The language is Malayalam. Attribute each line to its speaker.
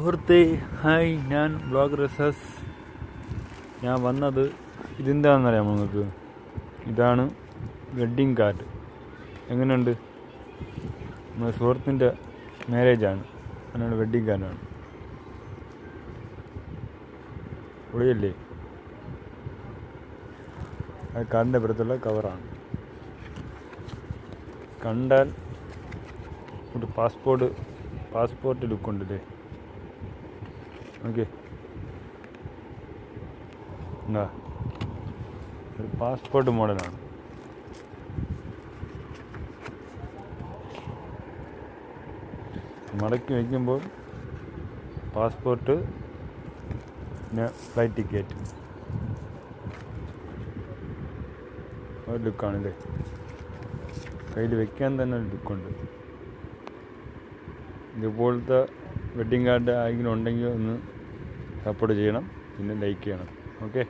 Speaker 1: സുഹൃത്തെ ഹായ് ഞാൻ ബ്ലോഗ് റസസ്. ഞാൻ വന്നത് ഇതെന്താണെന്നറിയാം നിങ്ങൾക്ക്? ഇതാണ് വെഡ്ഡിങ് കാർഡ്. എങ്ങനെയുണ്ട്? നമ്മുടെ സുഹൃത്തിന്റെ മാരേജാണ്. അതിനാണ് വെഡ്ഡിങ് കാർഡാണ്. പൊളിയല്ലേ? ആ കാറിന്റെ പുറത്തുള്ള കവറാണ്. കണ്ടാൽ ഒരു പാസ്പോർട്ട് പാസ്പോർട്ട് ലുക്കുണ്ട് ഇല്ലേ ഓക്കെ എന്താ ഒരു പാസ്പോർട്ട് മോഡലാണ് മടക്കി വയ്ക്കുമ്പോൾ പാസ്പോർട്ട് പിന്നെ ഫ്ലൈറ്റ് ടിക്കറ്റ് ഒരു ലുക്കാണല്ലേ? കയ്യിൽ വെക്കാൻ തന്നെ ഒരു ലുക്കുണ്ട്. ഇതുപോലത്തെ വെഡ്ഡിങ് കാർഡ് ആരെങ്കിലും ഉണ്ടെങ്കിൽ ഒന്ന് സപ്പോർട്ട് ചെയ്യണം പിന്നെ ലൈക്ക് ചെയ്യണം. ഓക്കെ?